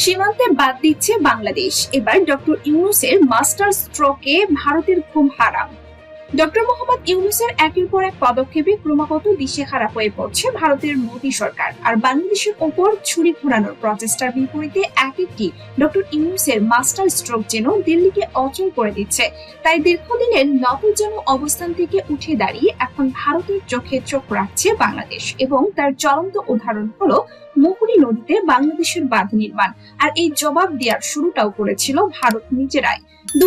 সীমান্তে বাদ দিচ্ছে বাংলাদেশ। এবার ডক্টর ইউনুসের মাস্টার স্ট্রোকে ভারতের ঘুম হারাম। ডক্টর মোহাম্মদ ইউনুসের একের পর এক পদক্ষেপে ক্রমাগত দিশেহারা হয়ে পড়ছে ভারতের মোদী সরকার। আর বাংলাদেশের ওপর ছুরি ঘোরানোর প্রচেষ্টার বিপরীতে এক একটি ডক্টর ইউনুসের মাস্টার স্ট্রোক যেন দিল্লিকে অচল করে দিচ্ছে। তাই দীর্ঘদিনের নতজন অবস্থান থেকে উঠে দাঁড়িয়ে এখন ভারতের চোখে চোখ রাখছে বাংলাদেশ এবং তার চলন্ত উদাহরণ হলো মুহুরী নদীতে বাংলাদেশের বাঁধ নির্মাণ আর এই জবাব দেওয়ার শুরুটাও করেছিল ভারত নিজেরাই। দু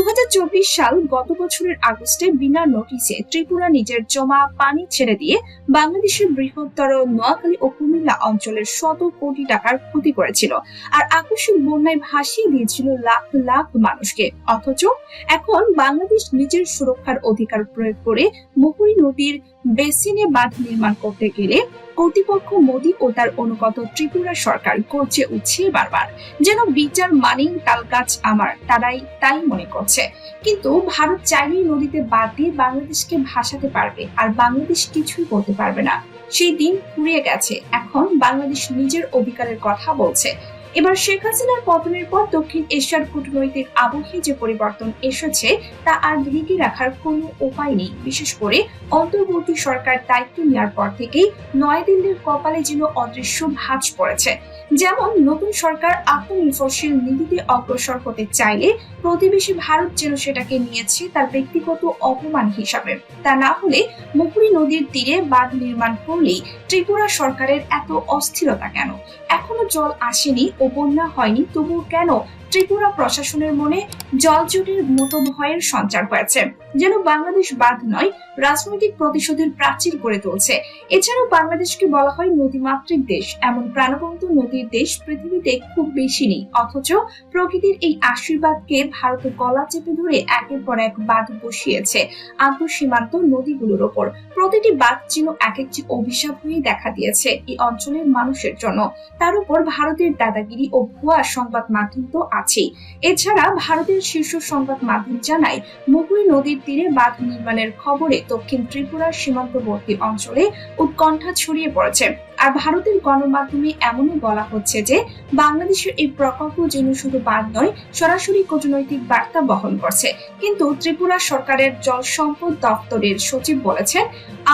সাল গত বছরের আগস্টে বিনা নোটিসে ত্রিপুরা নিজের জমা পানি ছেড়ে দিয়ে বাংলাদেশের বৃহত্তর নোয়াখালী ও কুমিল্লা অঞ্চলের শত কোটি টাকার ক্ষতি করেছিল আর আকস্মিক বন্যায় ভাসিয়ে দিয়েছিল লাখ লাখ মানুষকে। অথচ এখন বাংলাদেশ নিজের সুরক্ষার অধিকার প্রয়োগ করে মুহুরী নদীর বেসিনে বাঁধ নির্মাণ করতে গেলে কর্তৃপক্ষ মোদী ও তার অনুগত ত্রিপুরা সরকার গর্জে উঠছে বারবার। যেন বিচার মানেই তাল গাছ আমার, তারাই তাই মনে করছে। কিন্তু ভারত চাইলেই নদীতে বাদ দিয়ে বাংলাদেশকে ভাসাতে পারবে, আর বাংলাদেশ কিছুই করতে পারবে না। সেই দিন ফুরিয়ে গেছে। এখন বাংলাদেশ নিজের অধিকারের কথা বলছে। এবার শেখ হাসিনার পতনের পর দক্ষিণ এশিয়ার কূটনৈতিক আবহে যে পরিবর্তন এসেছে, তা আর ঢেকে রাখার কোনো উপায় নেই। বিশেষ করে অন্তর্বর্তী সরকার দায়িত্ব নেওয়ার পর থেকেই নয়াদিল্লির কপালে যেন অদৃশ্য ভাঁজ পড়েছে। যেমন, নতুন সরকার আত্মনির্ভরশীল নীতিতে অগ্রসর হতে চাইলে প্রতিবেশী ভারত যেন সেটাকে নিয়েছে তার ব্যক্তিগত অপমান হিসাবে। তা না হলে মুহুরী নদীর তীরে বাঁধ নির্মাণ করলেই ত্রিপুরা সরকারের এত অস্থিরতা কেন? এখনও জল আসেনি ও বন্যা হয়নি, তবুও কেন? ত্রিপুরা প্রশাসনের মনে জলজটের মতো ভয়ের সঞ্চার হয়েছে। যেন বাংলাদেশ বাঁধ নয়, রাজনৈতিক প্রতিশোধের প্রাচীর গড়ে তুলছে। এছাড়াও বাংলাদেশকে বলা হয় নদীমাতৃক দেশ। এমন প্রাণবন্ত নদীর দেশ পৃথিবীতে খুব বেশি নেই, অথচ প্রকৃতির এই আশীর্বাদকে ভারতের গলা চেপে ধরে একের পর এক বাঁধ বসিয়েছে আন্তঃসীমান্ত নদীগুলোর ওপর। প্রতিটি বাঁধ যেন এক একটি অভিশাপ হয়ে দেখা দিয়েছে এই অঞ্চলের মানুষের জন্য। তার উপর ভারতের দাদাগিরি ও ভুয়া সংবাদ মাধ্যম তো আছেই। এছাড়া ভারতের শীর্ষ সংবাদ মাধ্যম জানায় মুহুরী নদীর তীরে বাঁধ নির্মাণের খবরে দক্ষিণ ত্রিপুরার সীমান্তবর্তী অঞ্চলে উৎকণ্ঠা ছড়িয়ে পড়েছে। আর ভারতের গণমাধ্যমে এমনও বলা হচ্ছে যে বাংলাদেশের এই প্রকল্প যেন শুধু বাদ নয়, সরাসরি কূটনৈতিক বার্তা বহন করছে। কিন্তু ত্রিপুরা সরকারের জল সম্পদ দপ্তরের সচিব বলেছেন,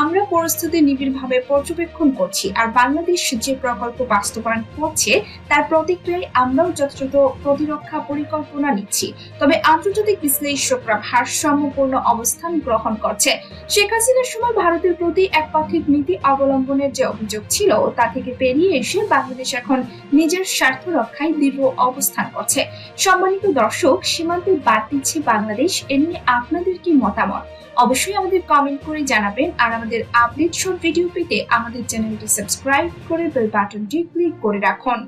আমরা পরিস্থিতি নিবিড়ভাবে পর্যবেক্ষণ করছি আর বাংলাদেশ যে প্রকল্প বাস্তবায়ন করছে, তার প্রতিক্রিয়ায় আমরাও যথাযথ প্রতিরক্ষা পরিকল্পনা নিচ্ছি। তবে আন্তর্জাতিক বিশ্লেষকরা ভারসাম্যপূর্ণ অবস্থান গ্রহণ করছে। শেখ হাসিনার সময় ভারতের প্রতি একপাক্ষিক নীতি অবলম্বনের যে অভিযোগ ছিল তা থেকে পেরিয়ে এসে বাংলাদেশ এখন নিজের স্বার্থ রক্ষায় দৃঢ় অবস্থান করছে। সম্মানিত দর্শক, সীমান্তে বাদ দিচ্ছে বাংলাদেশ, এ নিয়ে আপনাদের কি মতামত? অবশ্যই আমাদের কমেন্ট করে জানাবেন আর আমাদের আপডেট সব ভিডিও পেতে আমাদের চ্যানেলটি সাবস্ক্রাইব করে বেল বাটনটি ক্লিক করে রাখুন।